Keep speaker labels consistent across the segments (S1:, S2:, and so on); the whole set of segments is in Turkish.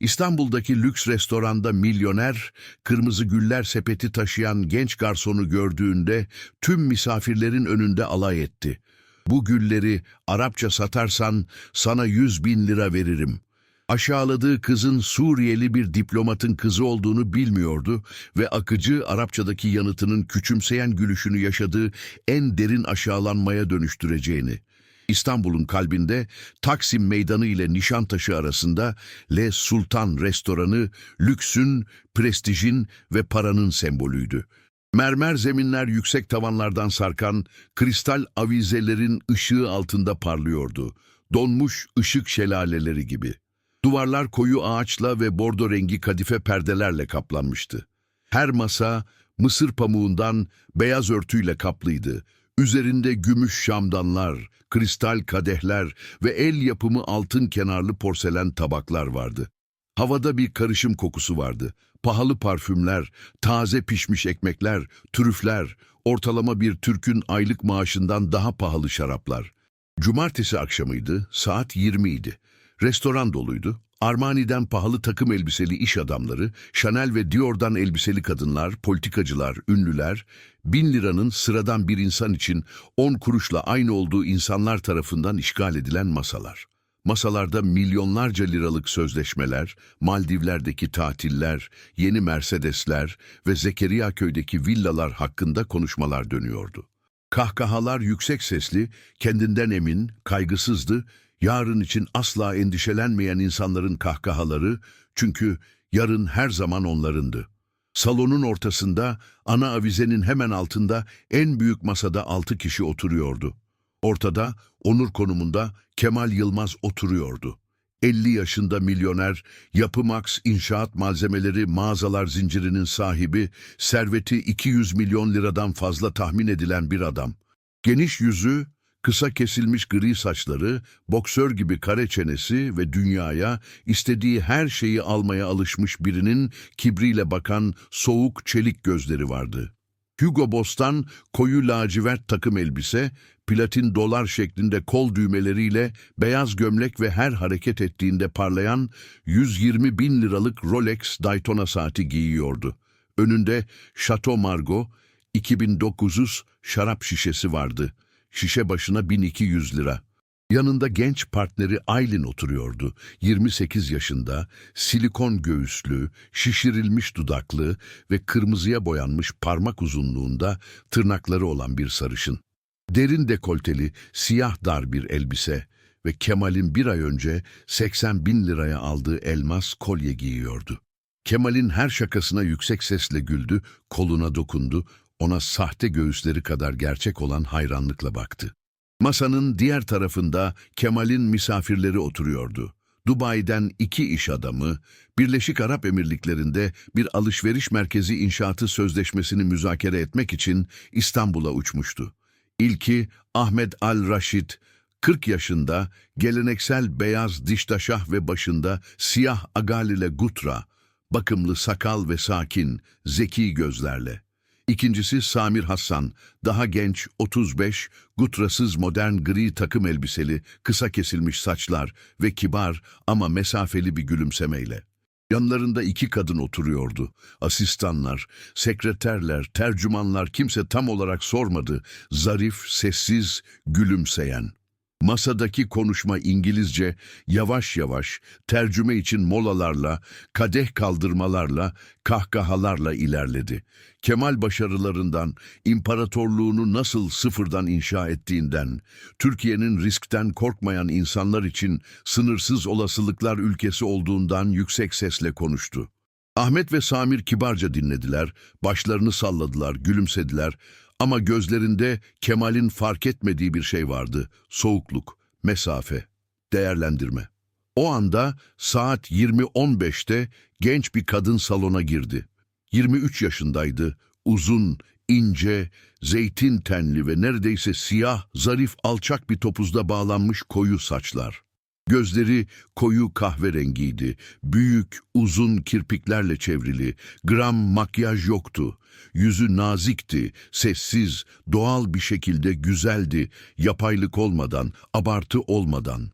S1: İstanbul'daki lüks restoranda milyoner, kırmızı güller sepeti taşıyan genç garsonu gördüğünde tüm misafirlerin önünde alay etti. Bu gülleri Arapça satarsan sana yüz bin lira veririm. Aşağıladığı kızın Suriyeli bir diplomatın kızı olduğunu bilmiyordu ve akıcı Arapçadaki yanıtının küçümseyen gülüşünü yaşadığı en derin aşağılanmaya dönüştüreceğini. İstanbul'un kalbinde Taksim Meydanı ile Nişantaşı arasında Le Sultan restoranı lüksün, prestijin ve paranın sembolüydü. Mermer zeminler yüksek tavanlardan sarkan kristal avizelerin ışığı altında parlıyordu. Donmuş ışık şelaleleri gibi. Duvarlar koyu ağaçla ve bordo rengi kadife perdelerle kaplanmıştı. Her masa mısır pamuğundan beyaz örtüyle kaplıydı. Üzerinde gümüş şamdanlar, kristal kadehler ve el yapımı altın kenarlı porselen tabaklar vardı. Havada bir karışım kokusu vardı. Pahalı parfümler, taze pişmiş ekmekler, trüfler, ortalama bir Türk'ün aylık maaşından daha pahalı şaraplar. Cumartesi akşamıydı, saat 20 idi. Restoran doluydu. Armani'den pahalı takım elbiseli iş adamları, Chanel ve Dior'dan elbiseli kadınlar, politikacılar, ünlüler, bin liranın sıradan bir insan için on kuruşla aynı olduğu insanlar tarafından işgal edilen masalar. Masalarda milyonlarca liralık sözleşmeler, Maldivler'deki tatiller, yeni Mercedesler ve Zekeriya köydeki villalar hakkında konuşmalar dönüyordu. Kahkahalar yüksek sesli, kendinden emin, kaygısızdı, yarın için asla endişelenmeyen insanların kahkahaları, çünkü yarın her zaman onlarındı. Salonun ortasında, ana avizenin hemen altında en büyük masada altı kişi oturuyordu. Ortada, onur konumunda Kemal Yılmaz oturuyordu. 50 yaşında milyoner, Yapı Max inşaat malzemeleri mağazalar zincirinin sahibi, serveti 200 milyon liradan fazla tahmin edilen bir adam. Geniş yüzü, kısa kesilmiş gri saçları, boksör gibi kare çenesi ve dünyaya istediği her şeyi almaya alışmış birinin kibriyle bakan soğuk çelik gözleri vardı. Hugo Boss'tan koyu lacivert takım elbise, platin dolar şeklinde kol düğmeleriyle beyaz gömlek ve her hareket ettiğinde parlayan 120 bin liralık Rolex Daytona saati giyiyordu. Önünde Chateau Margaux 2900 şarap şişesi vardı. Şişe başına 1200 lira. Yanında genç partneri Aylin oturuyordu. 28 yaşında, silikon göğüslü, şişirilmiş dudaklı ve kırmızıya boyanmış parmak uzunluğunda tırnakları olan bir sarışın. Derin dekolteli, siyah dar bir elbise ve Kemal'in bir ay önce 80 bin liraya aldığı elmas kolye giyiyordu. Kemal'in her şakasına yüksek sesle güldü, koluna dokundu, ona sahte göğüsleri kadar gerçek olan hayranlıkla baktı. Masanın diğer tarafında Kemal'in misafirleri oturuyordu. Dubai'den iki iş adamı, Birleşik Arap Emirlikleri'nde bir alışveriş merkezi inşaatı sözleşmesini müzakere etmek için İstanbul'a uçmuştu. İlki Ahmet Al-Raşid, 40 yaşında, geleneksel beyaz diştaşah ve başında siyah agalile gutra, bakımlı sakal ve sakin, zeki gözlerle. İkincisi Samir Hassan, daha genç, 35, gutrasız modern gri takım elbiseli, kısa kesilmiş saçlar ve kibar ama mesafeli bir gülümsemeyle. Yanlarında iki kadın oturuyordu. Asistanlar, sekreterler, tercümanlar kimse tam olarak sormadı. Zarif, sessiz, gülümseyen. Masadaki konuşma İngilizce yavaş yavaş tercüme için molalarla, kadeh kaldırmalarla, kahkahalarla ilerledi. Kemal başarılarından, imparatorluğunu nasıl sıfırdan inşa ettiğinden, Türkiye'nin riskten korkmayan insanlar için sınırsız olasılıklar ülkesi olduğundan yüksek sesle konuştu. Ahmet ve Samir kibarca dinlediler, başlarını salladılar, gülümsediler ama gözlerinde Kemal'in fark etmediği bir şey vardı. Soğukluk, mesafe, değerlendirme. O anda saat 20.15'te genç bir kadın salona girdi. 23 yaşındaydı, uzun, ince, zeytin tenli ve neredeyse siyah, zarif, alçak bir topuzda bağlanmış koyu saçlar. Gözleri koyu kahverengiydi, büyük, uzun kirpiklerle çevrili, gram makyaj yoktu. Yüzü nazikti, sessiz, doğal bir şekilde güzeldi, yapaylık olmadan, abartı olmadan.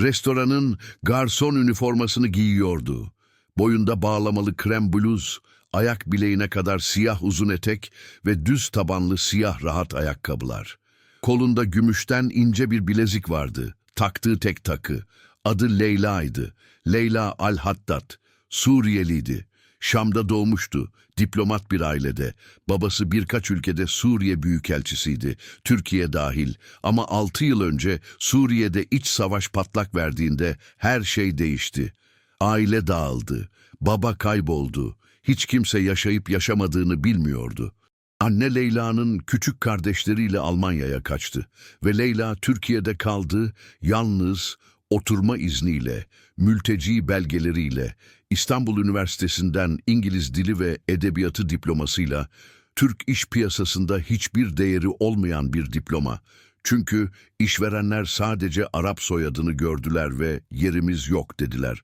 S1: Restoranın garson üniformasını giyiyordu. Boyunda bağlamalı krem bluz, ayak bileğine kadar siyah uzun etek ve düz tabanlı siyah rahat ayakkabılar. Kolunda gümüşten ince bir bilezik vardı. Taktığı tek takı. Adı Leyla'ydı. Leyla Al-Haddad. Suriyeliydi. Şam'da doğmuştu. Diplomat bir ailede. Babası birkaç ülkede Suriye büyükelçisiydi. Türkiye dahil. Ama altı yıl önce Suriye'de iç savaş patlak verdiğinde her şey değişti. Aile dağıldı. Baba kayboldu. Hiç kimse yaşayıp yaşamadığını bilmiyordu. Anne Leyla'nın küçük kardeşleriyle Almanya'ya kaçtı ve Leyla Türkiye'de kaldı, yalnız, oturma izniyle, mülteci belgeleriyle, İstanbul Üniversitesi'nden İngiliz Dili ve Edebiyatı diplomasıyla, Türk iş piyasasında hiçbir değeri olmayan bir diploma. Çünkü işverenler sadece Arap soyadını gördüler ve yerimiz yok dediler.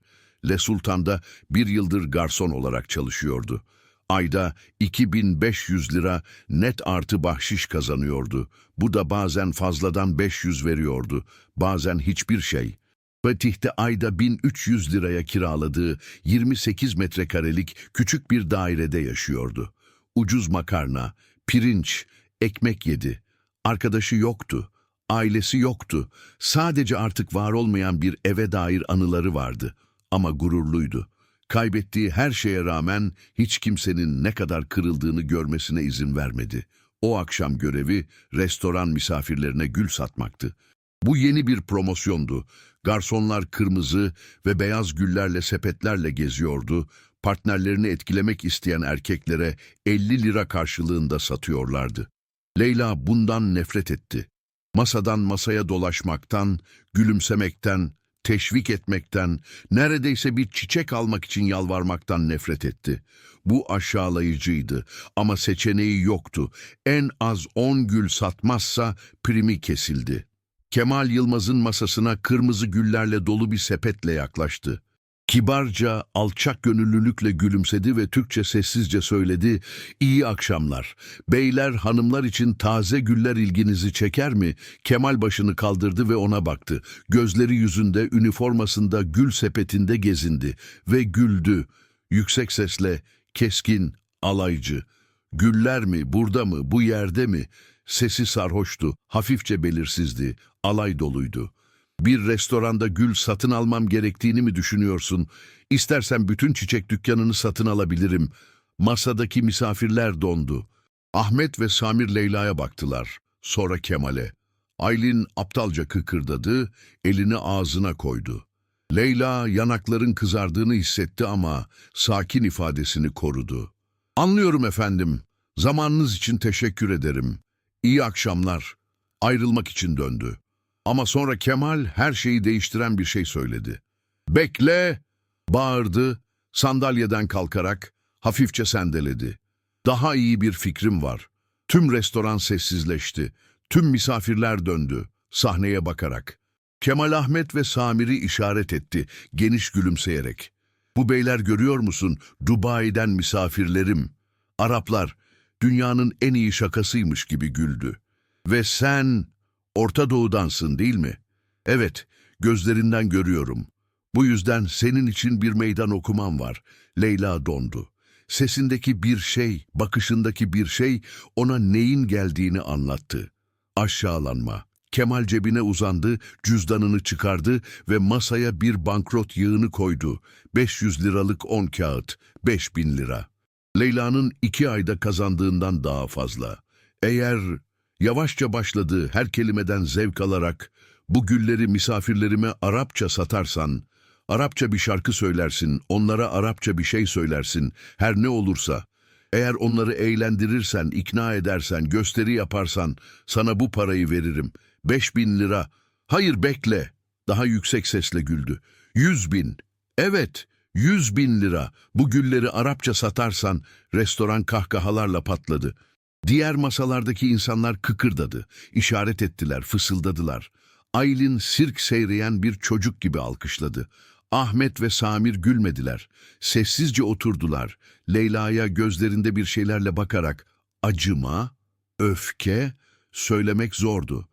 S1: Le Sultan'da bir yıldır garson olarak çalışıyordu. Ayda 2500 lira net artı bahşiş kazanıyordu. Bu da bazen fazladan 500 veriyordu, bazen hiçbir şey. Fatih'te ayda 1300 liraya kiraladığı 28 metrekarelik küçük bir dairede yaşıyordu. Ucuz makarna, pirinç, ekmek yedi. Arkadaşı yoktu, ailesi yoktu. Sadece artık var olmayan bir eve dair anıları vardı. Ama gururluydu. Kaybettiği her şeye rağmen hiç kimsenin ne kadar kırıldığını görmesine izin vermedi. O akşam görevi restoran misafirlerine gül satmaktı. Bu yeni bir promosyondu. Garsonlar kırmızı ve beyaz güllerle sepetlerle geziyordu. Partnerlerini etkilemek isteyen erkeklere 50 lira karşılığında satıyorlardı. Leyla bundan nefret etti. Masadan masaya dolaşmaktan, gülümsemekten, teşvik etmekten, neredeyse bir çiçek almak için yalvarmaktan nefret etti. Bu aşağılayıcıydı ama seçeneği yoktu. En az on gül satmazsa primi kesildi. Kemal Yılmaz'ın masasına kırmızı güllerle dolu bir sepetle yaklaştı. Kibarca, alçak gönüllülükle gülümsedi ve Türkçe sessizce söyledi, İyi akşamlar. Beyler, hanımlar için taze güller ilginizi çeker mi? Kemal başını kaldırdı ve ona baktı. Gözleri yüzünde, üniformasında, gül sepetinde gezindi ve güldü. Yüksek sesle, keskin, alaycı. Güller mi, burada mı, bu yerde mi? Sesi sarhoştu, hafifçe belirsizdi, alay doluydu. Bir restoranda gül satın almam gerektiğini mi düşünüyorsun? İstersen bütün çiçek dükkanını satın alabilirim. Masadaki misafirler dondu. Ahmet ve Samir Leyla'ya baktılar. Sonra Kemal'e. Aylin aptalca kıkırdadı, elini ağzına koydu. Leyla yanakların kızardığını hissetti ama sakin ifadesini korudu. Anlıyorum efendim. Zamanınız için teşekkür ederim. İyi akşamlar. Ayrılmak için döndü. Ama sonra Kemal her şeyi değiştiren bir şey söyledi. Bekle! Bağırdı, sandalyeden kalkarak hafifçe sendeledi. Daha iyi bir fikrim var. Tüm restoran sessizleşti. Tüm misafirler döndü, sahneye bakarak. Kemal Ahmet ve Samir'i işaret etti, geniş gülümseyerek. Bu beyler görüyor musun? Dubai'den misafirlerim. Araplar, dünyanın en iyi şakasıymış gibi güldü. Ve sen Orta Doğu'dansın değil mi? Evet, gözlerinden görüyorum. Bu yüzden senin için bir meydan okumam var. Leyla dondu. Sesindeki bir şey, bakışındaki bir şey ona neyin geldiğini anlattı. Aşağılanma. Kemal cebine uzandı, cüzdanını çıkardı ve masaya bir bankrot yığını koydu. 500 liralık 10 kağıt, 5000 lira. Leyla'nın iki ayda kazandığından daha fazla. Eğer Yavaşça başladı her kelimeden zevk alarak, bu gülleri misafirlerime Arapça satarsan, Arapça bir şarkı söylersin, onlara Arapça bir şey söylersin, her ne olursa, eğer onları eğlendirirsen, ikna edersen, gösteri yaparsan, sana bu parayı veririm. Beş bin lira. Hayır bekle. Daha yüksek sesle güldü. Yüz bin. Evet, yüz bin lira. Bu gülleri Arapça satarsan, restoran kahkahalarla patladı. Diğer masalardaki insanlar kıkırdadı, işaret ettiler, fısıldadılar. Aylin sirk seyreyen bir çocuk gibi alkışladı. Ahmet ve Samir gülmediler. Sessizce oturdular. Leyla'ya gözlerinde bir şeylerle bakarak acıma, öfke söylemek zordu.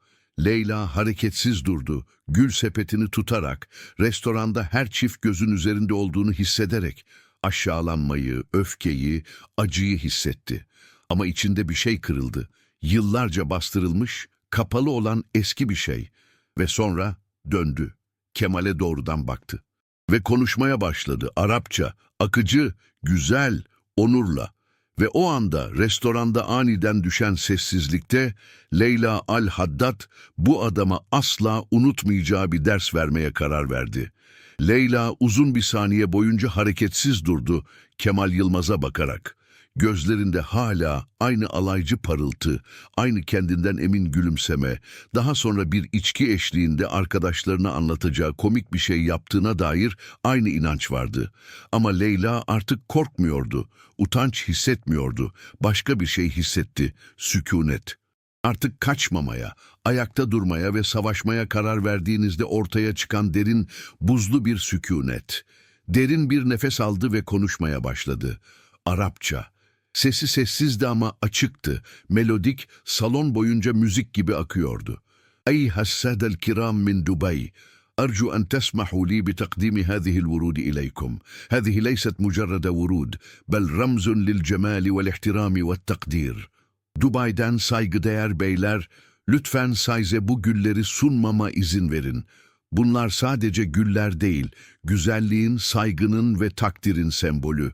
S1: Leyla hareketsiz durdu, gül sepetini tutarak, restoranda her çift gözün üzerinde olduğunu hissederek. aşağılanmayı, öfkeyi, acıyı hissetti. Ama içinde bir şey kırıldı. Yıllarca bastırılmış, kapalı olan eski bir şey. Ve sonra döndü. Kemal'e doğrudan baktı. Ve konuşmaya başladı. Arapça, akıcı, güzel, onurla. Ve o anda restoranda aniden düşen sessizlikte Leyla Al-Haddad bu adama asla unutmayacağı bir ders vermeye karar verdi. Leyla uzun bir saniye boyunca hareketsiz durdu Kemal Yılmaz'a bakarak. Gözlerinde hala aynı alaycı parıltı, aynı kendinden emin gülümseme, daha sonra bir içki eşliğinde arkadaşlarına anlatacağı komik bir şey yaptığına dair aynı inanç vardı. Ama Leyla artık korkmuyordu, utanç hissetmiyordu, başka bir şey hissetti, sükunet. Artık kaçmamaya, ayakta durmaya ve savaşmaya karar verdiğinizde ortaya çıkan derin, buzlu bir sükunet. Derin bir nefes aldı ve konuşmaya başladı. Arapça. Sesi sessizdi ama açıktı, melodik, salon boyunca müzik gibi akıyordu. أيها السادة الكرام من دبي أرجو أن تسمحوا لي بتقديم هذه الورود إليكم هذه ليست مجرد ورود بل رمز للجمال والاحترام والتقدير Dubai'den saygıdeğer beyler, lütfen size bu gülleri sunmama izin verin. Bunlar sadece güller değil, güzelliğin, saygının ve takdirin sembolü.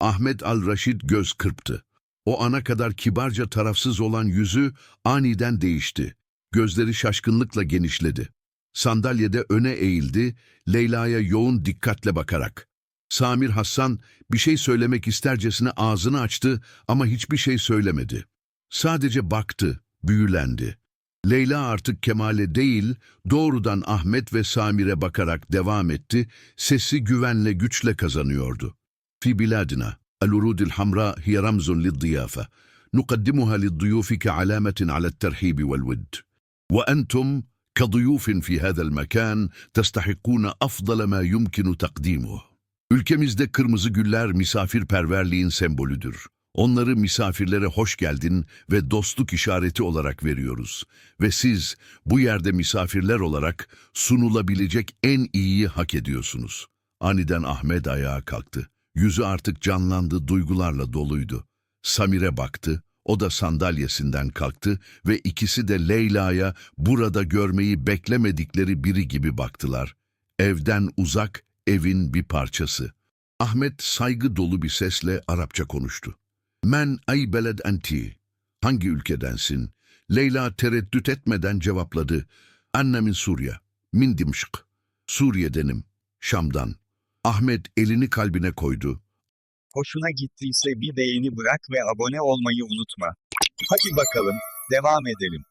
S1: Ahmet Al-Raşid göz kırptı. O ana kadar kibarca tarafsız olan yüzü aniden değişti. Gözleri şaşkınlıkla genişledi. Sandalyede öne eğildi, Leyla'ya yoğun dikkatle bakarak. Samir Hassan bir şey söylemek istercesine ağzını açtı ama hiçbir şey söylemedi. Sadece baktı, büyülendi. Leyla artık Kemal'e değil, doğrudan Ahmet ve Samir'e bakarak devam etti, sesi güvenle güçle kazanıyordu. في بلادنا الورود الحمراء هي رمز للضيافة نقدمها للضيوف كعلامة على الترحيب والود وأنتم كضيوف في هذا المكان تستحقون أفضل ما يمكن تقديمه Ülkemizde kırmızı güller misafirperverliğin sembolüdür. Onları misafirlere hoş geldin ve dostluk işareti olarak veriyoruz. Ve siz bu yerde misafirler olarak sunulabilecek en iyiyi hak ediyorsunuz. Aniden Ahmet ayağa kalktı. Yüzü artık canlandı, duygularla doluydu. Samir'e baktı, o da sandalyesinden kalktı ve ikisi de Leyla'ya burada görmeyi beklemedikleri biri gibi baktılar. Evden uzak, evin bir parçası. Ahmet saygı dolu bir sesle Arapça konuştu. Men ay beled enti. Hangi ülkedensin? Leyla tereddüt etmeden cevapladı. Annemin Suriye. Min Dimşk. Suriye'denim. Şam'dan. Ahmet elini kalbine koydu.
S2: Hoşuna gittiyse bir beğeni bırak ve abone olmayı unutma. Hadi bakalım, devam edelim.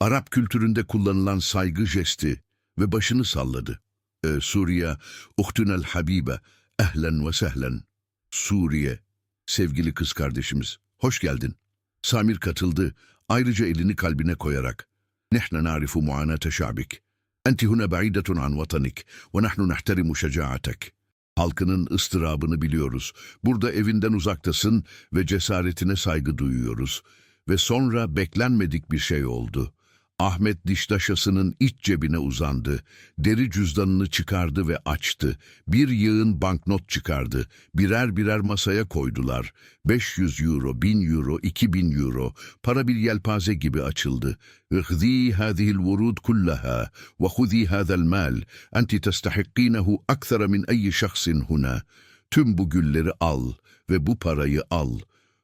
S1: Arap kültüründe kullanılan saygı jesti ve başını salladı. Ee, Suriye, uhtünel habibe, ehlen ve sehlen. Suriye, sevgili kız kardeşimiz, hoş geldin. Samir katıldı, ayrıca elini kalbine koyarak. Nehne narifu muanate şa'bik. Hune ba'idetun an vatanik ve nahnu nehterimu şecaatek. Halkının ıstırabını biliyoruz. Burada evinden uzaktasın ve cesaretine saygı duyuyoruz. Ve sonra beklenmedik bir şey oldu. Ahmet diştaşasının iç cebine uzandı. Deri cüzdanını çıkardı ve açtı. Bir yığın banknot çıkardı. Birer birer masaya koydular. 500 euro, 1000 euro, 2000 euro. Para bir yelpaze gibi açıldı. اخذي هذه الورود كلها وخذي هذا المال أنت تستحقينه أكثر من أي شخص هنا Tüm bu gülleri al ve bu parayı al.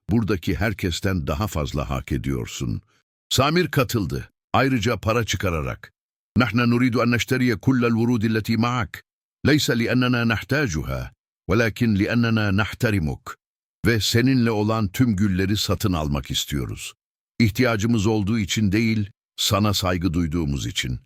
S1: Buradaki herkesten daha fazla hak ediyorsun. Samir katıldı. Ayrıca para çıkararak. نحن نريد أن نشتري كل الورود التي معك. ليس لأننا نحتاجها ولكن لأننا نحترمك. Ve seninle olan tüm gülleri satın almak istiyoruz. İhtiyacımız olduğu için değil, sana saygı duyduğumuz için.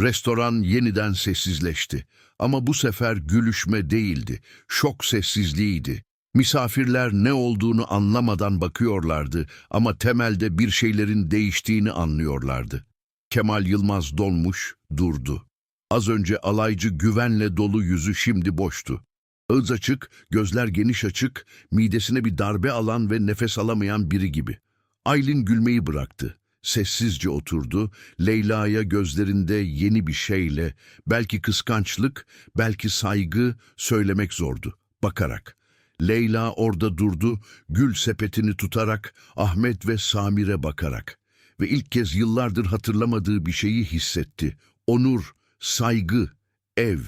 S1: Restoran yeniden sessizleşti. Ama bu sefer gülüşme değildi, şok sessizliğiydi. Misafirler ne olduğunu anlamadan bakıyorlardı ama temelde bir şeylerin değiştiğini anlıyorlardı. Kemal Yılmaz donmuş, durdu. Az önce alaycı güvenle dolu yüzü şimdi boştu. Ağız açık, gözler geniş açık, midesine bir darbe alan ve nefes alamayan biri gibi. Aylin gülmeyi bıraktı. Sessizce oturdu, Leyla'ya gözlerinde yeni bir şeyle, belki kıskançlık, belki saygı söylemek zordu, bakarak. Leyla orada durdu, gül sepetini tutarak, Ahmet ve Samir'e bakarak Ve ilk kez yıllardır hatırlamadığı bir şeyi hissetti. Onur, saygı, ev.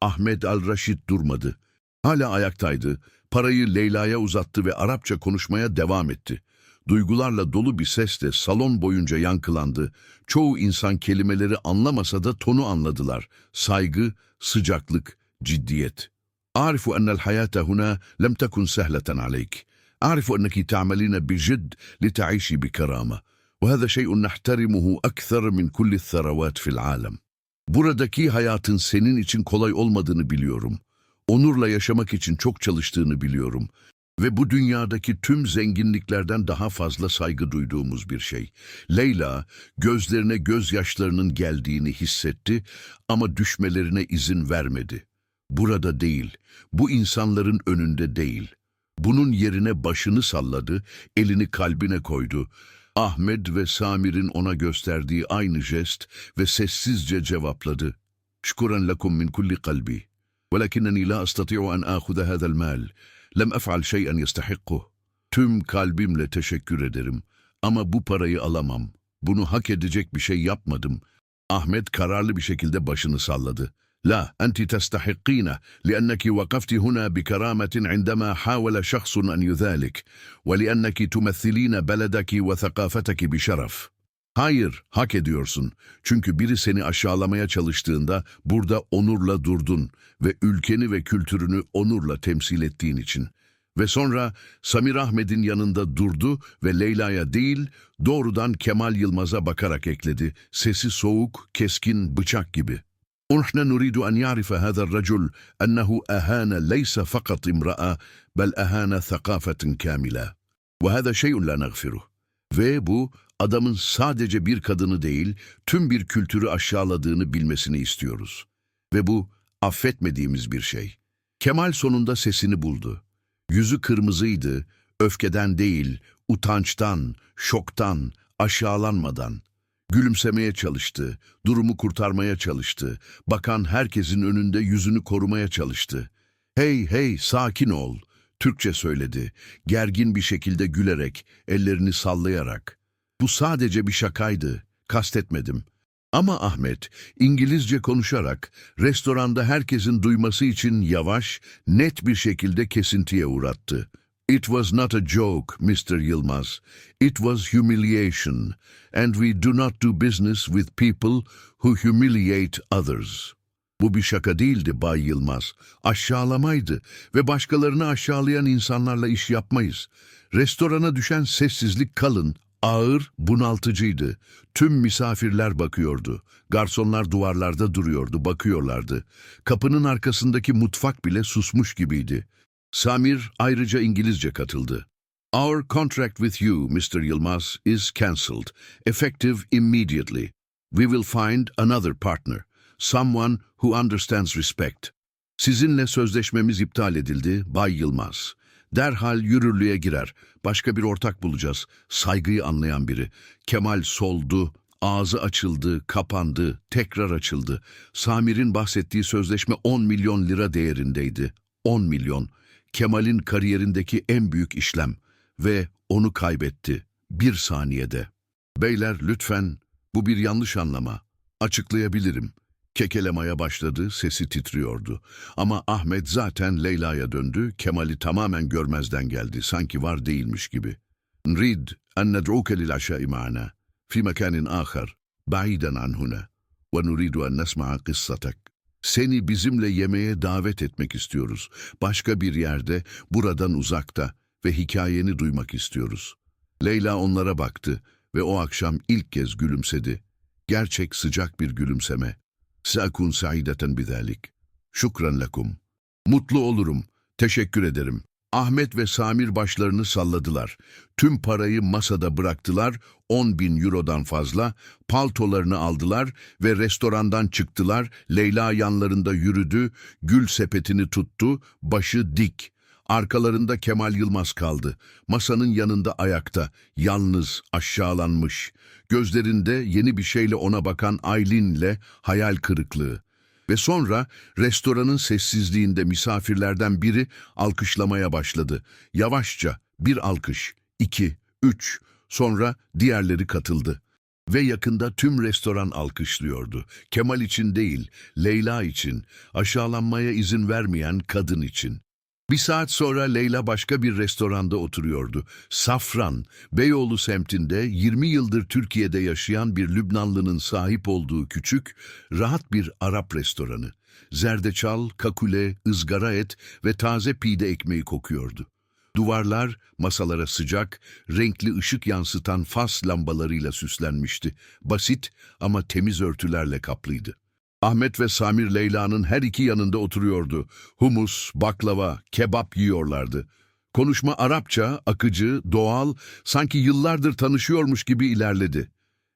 S1: Ahmet Al-Raşid durmadı. Hala ayaktaydı. Parayı Leyla'ya uzattı ve Arapça konuşmaya devam etti. Duygularla dolu bir sesle salon boyunca yankılandı. Çoğu insan kelimeleri anlamasa da tonu anladılar. Saygı, sıcaklık, ciddiyet. أعرف أن الحياة هنا لم تكن سهلة عليك. أعرف أنك تعملين بجد لتعيشي بكرامة. Ve şey'un nahtarimuhu ekser min kulli theravat fil alem. Buradaki hayatın senin için kolay olmadığını biliyorum. Onurla yaşamak için çok çalıştığını biliyorum. Ve bu dünyadaki tüm zenginliklerden daha fazla saygı duyduğumuz bir şey. Leyla gözlerine gözyaşlarının geldiğini hissetti ama düşmelerine izin vermedi. Burada değil, bu insanların önünde değil. Bunun yerine başını salladı, elini kalbine koydu. Ahmet ve Samir'in ona gösterdiği aynı jest ve sessizce cevapladı. Şükran lakum min kulli kalbi. Velakinneni la astati'u an ahuda hadal mal. Lem ef'al şey'en yestahikkuh. Tüm kalbimle teşekkür ederim. Ama bu parayı alamam. Bunu hak edecek bir şey yapmadım. Ahmet kararlı bir şekilde başını salladı. لا أنت تستحقين لأنك وقفت هنا بكرامة عندما حاول شخص أن يذلك ولأنك تمثلين بلدك وثقافتك بشرف. Hayır, hak ediyorsun. Çünkü biri seni aşağılamaya çalıştığında burada onurla durdun ve ülkeni ve kültürünü onurla temsil ettiğin için. Ve sonra Samir Ahmet'in yanında durdu ve Leyla'ya değil, doğrudan Kemal Yılmaz'a bakarak ekledi. Sesi soğuk, keskin, bıçak gibi. ونحن نريد أن يعرف هذا الرجل أنه أهان ليس فقط امرأة بل أهان ثقافة كاملة وهذا شيء لا نغفره ve bu adamın sadece bir kadını değil tüm bir kültürü aşağıladığını bilmesini istiyoruz. Ve bu affetmediğimiz bir şey. Kemal sonunda sesini buldu. Yüzü kırmızıydı, öfkeden değil, utançtan, şoktan, aşağılanmadan. Gülümsemeye çalıştı, durumu kurtarmaya çalıştı, bakan herkesin önünde yüzünü korumaya çalıştı. Hey hey sakin ol, Türkçe söyledi, gergin bir şekilde gülerek, ellerini sallayarak. Bu sadece bir şakaydı, kastetmedim. Ama Ahmet, İngilizce konuşarak, restoranda herkesin duyması için yavaş, net bir şekilde kesintiye uğrattı. It was not a joke, Mr. Yılmaz. It was humiliation, and we do not do business with people who humiliate others. Bu bir şaka değildi Bay Yılmaz. Aşağılamaydı ve başkalarını aşağılayan insanlarla iş yapmayız. Restorana düşen sessizlik kalın, ağır, bunaltıcıydı. Tüm misafirler bakıyordu. Garsonlar duvarlarda duruyordu, bakıyorlardı. Kapının arkasındaki mutfak bile susmuş gibiydi. Samir ayrıca İngilizce katıldı. Our contract with you, Mr. Yılmaz, is cancelled, effective immediately. We will find another partner, someone who understands respect. Sizinle sözleşmemiz iptal edildi, Bay Yılmaz. Derhal yürürlüğe girer. Başka bir ortak bulacağız. Saygıyı anlayan biri. Kemal soldu, ağzı açıldı, kapandı, tekrar açıldı. Samir'in bahsettiği sözleşme 10 milyon lira değerindeydi. 10 milyon. Kemal'in kariyerindeki en büyük işlem ve onu kaybetti bir saniyede. Beyler lütfen bu bir yanlış anlama. Açıklayabilirim. Kekelemaya başladı, sesi titriyordu. Ama Ahmet zaten Leyla'ya döndü, Kemal'i tamamen görmezden geldi, sanki var değilmiş gibi. Nrid en ned'uke lil aşa'i ma'ana, fi mekanin ahar, ba'iden an huna, ve nuridu en nesma'a kıssatak. Seni bizimle yemeğe davet etmek istiyoruz. Başka bir yerde, buradan uzakta ve hikayeni duymak istiyoruz. Leyla onlara baktı ve o akşam ilk kez gülümsedi. Gerçek sıcak bir gülümseme. Sakun saideten bizalik. Şükran lekum. Mutlu olurum. Teşekkür ederim. Ahmet ve Samir başlarını salladılar. Tüm parayı masada bıraktılar, 10 bin eurodan fazla, paltolarını aldılar ve restorandan çıktılar. Leyla yanlarında yürüdü, gül sepetini tuttu, başı dik. Arkalarında Kemal Yılmaz kaldı. Masanın yanında ayakta, yalnız, aşağılanmış. Gözlerinde yeni bir şeyle ona bakan Aylin'le hayal kırıklığı. Ve sonra restoranın sessizliğinde misafirlerden biri alkışlamaya başladı. Yavaşça bir alkış, iki, üç, sonra diğerleri katıldı. Ve yakında tüm restoran alkışlıyordu. Kemal için değil, Leyla için, aşağılanmaya izin vermeyen kadın için. Bir saat sonra Leyla başka bir restoranda oturuyordu. Safran, Beyoğlu semtinde 20 yıldır Türkiye'de yaşayan bir Lübnanlının sahip olduğu küçük, rahat bir Arap restoranı. Zerdeçal, kakule, ızgara et ve taze pide ekmeği kokuyordu. Duvarlar masalara sıcak, renkli ışık yansıtan fas lambalarıyla süslenmişti. Basit ama temiz örtülerle kaplıydı. Ahmet ve Samir Leyla'nın her iki yanında oturuyordu. Humus, baklava, kebap yiyorlardı. Konuşma Arapça, akıcı, doğal, sanki yıllardır tanışıyormuş gibi ilerledi.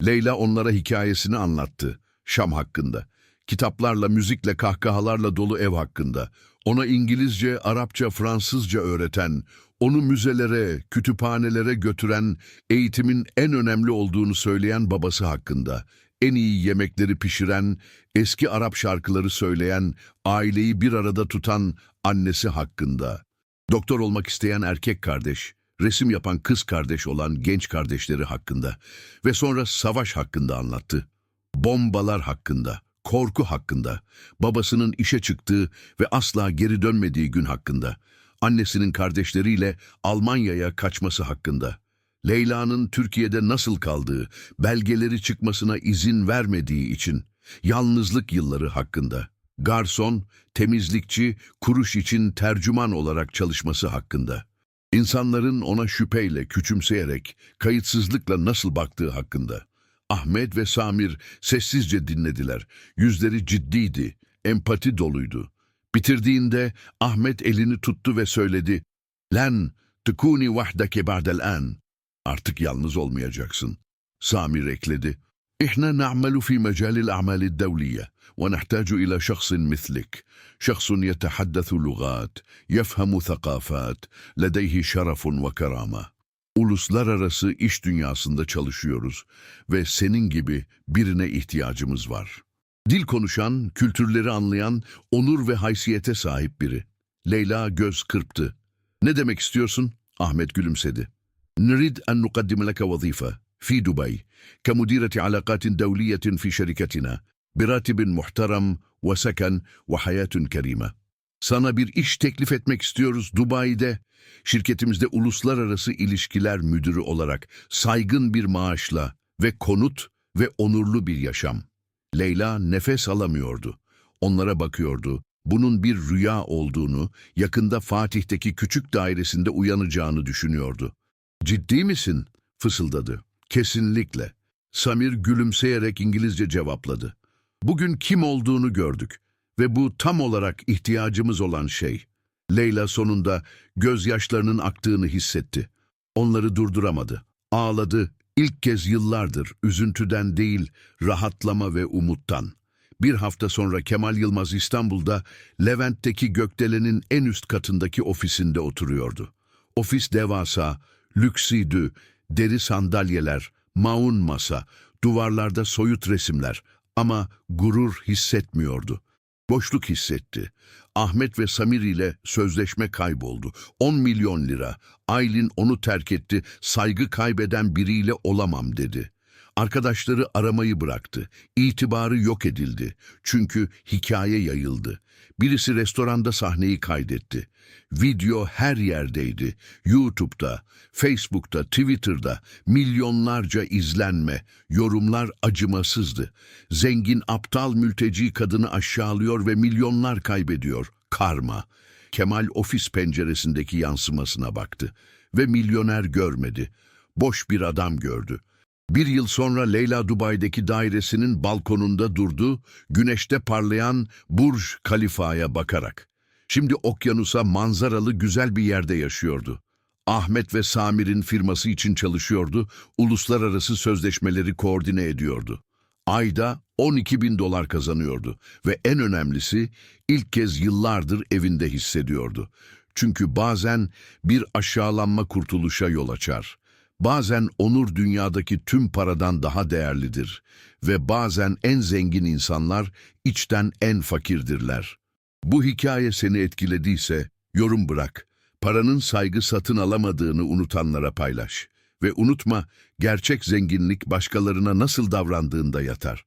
S1: Leyla onlara hikayesini anlattı. Şam hakkında. Kitaplarla, müzikle, kahkahalarla dolu ev hakkında. Ona İngilizce, Arapça, Fransızca öğreten, onu müzelere, kütüphanelere götüren, eğitimin en önemli olduğunu söyleyen babası hakkında. En iyi yemekleri pişiren, eski Arap şarkıları söyleyen, aileyi bir arada tutan annesi hakkında. Doktor olmak isteyen erkek kardeş, resim yapan kız kardeş olan genç kardeşleri hakkında ve sonra savaş hakkında anlattı. Bombalar hakkında, korku hakkında, babasının işe çıktığı ve asla geri dönmediği gün hakkında, annesinin kardeşleriyle Almanya'ya kaçması hakkında, Leyla'nın Türkiye'de nasıl kaldığı, belgeleri çıkmasına izin vermediği için, yalnızlık yılları hakkında, garson, temizlikçi, kuruş için tercüman olarak çalışması hakkında, insanların ona şüpheyle, küçümseyerek, kayıtsızlıkla nasıl baktığı hakkında. Ahmet ve Samir sessizce dinlediler. Yüzleri ciddiydi, empati doluydu. Bitirdiğinde Ahmet elini tuttu ve söyledi. Len tukuni vahdake ba'del an. Artık yalnız olmayacaksın. Samir ekledi. İhna na'malu fi mecalil a'malid devliye ve nehtacu ila şahsın mislik. Şahsun yetehaddathu lugat, yefhamu thakafat, ledeyhi şerafun ve kerama. Uluslararası iş dünyasında çalışıyoruz ve senin gibi birine ihtiyacımız var. Dil konuşan, kültürleri anlayan, onur ve haysiyete sahip biri. Leyla göz kırptı. Ne demek istiyorsun? Ahmet gülümsedi. نريد أن نقدم لك وظيفة في دبي كمديرة علاقات دولية في شركتنا براتب محترم وسكن وحياة كريمة. Sana bir iş teklif etmek istiyoruz Dubai'de. Şirketimizde uluslararası ilişkiler müdürü olarak saygın bir maaşla ve konut ve onurlu bir yaşam. Leyla nefes alamıyordu. Onlara bakıyordu. Bunun bir rüya olduğunu, yakında Fatih'teki küçük dairesinde uyanacağını düşünüyordu. Ciddi misin? fısıldadı. Kesinlikle. Samir gülümseyerek İngilizce cevapladı. Bugün kim olduğunu gördük ve bu tam olarak ihtiyacımız olan şey. Leyla sonunda gözyaşlarının aktığını hissetti. Onları durduramadı. Ağladı. İlk kez yıllardır üzüntüden değil, rahatlama ve umuttan. Bir hafta sonra Kemal Yılmaz İstanbul'da Levent'teki Gökdelen'in en üst katındaki ofisinde oturuyordu. Ofis devasa, lüksüydü, deri sandalyeler, maun masa, duvarlarda soyut resimler ama gurur hissetmiyordu. Boşluk hissetti. Ahmet ve Samir ile sözleşme kayboldu. 10 milyon lira. Aylin onu terk etti. Saygı kaybeden biriyle olamam dedi. Arkadaşları aramayı bıraktı. İtibarı yok edildi. Çünkü hikaye yayıldı. Birisi restoranda sahneyi kaydetti. Video her yerdeydi. YouTube'da, Facebook'ta, Twitter'da milyonlarca izlenme, yorumlar acımasızdı. Zengin aptal mülteci kadını aşağılıyor ve milyonlar kaybediyor. Karma. Kemal ofis penceresindeki yansımasına baktı ve milyoner görmedi. Boş bir adam gördü. Bir yıl sonra Leyla Dubai'deki dairesinin balkonunda durdu, güneşte parlayan Burj Khalifa'ya bakarak. Şimdi okyanusa manzaralı güzel bir yerde yaşıyordu. Ahmet ve Samir'in firması için çalışıyordu, uluslararası sözleşmeleri koordine ediyordu. Ayda 12 bin dolar kazanıyordu ve en önemlisi ilk kez yıllardır evinde hissediyordu. Çünkü bazen bir aşağılanma kurtuluşa yol açar. Bazen onur dünyadaki tüm paradan daha değerlidir ve bazen en zengin insanlar içten en fakirdirler. Bu hikaye seni etkilediyse yorum bırak. Paranın saygı satın alamadığını unutanlara paylaş. Ve unutma, gerçek zenginlik başkalarına nasıl davrandığında yatar.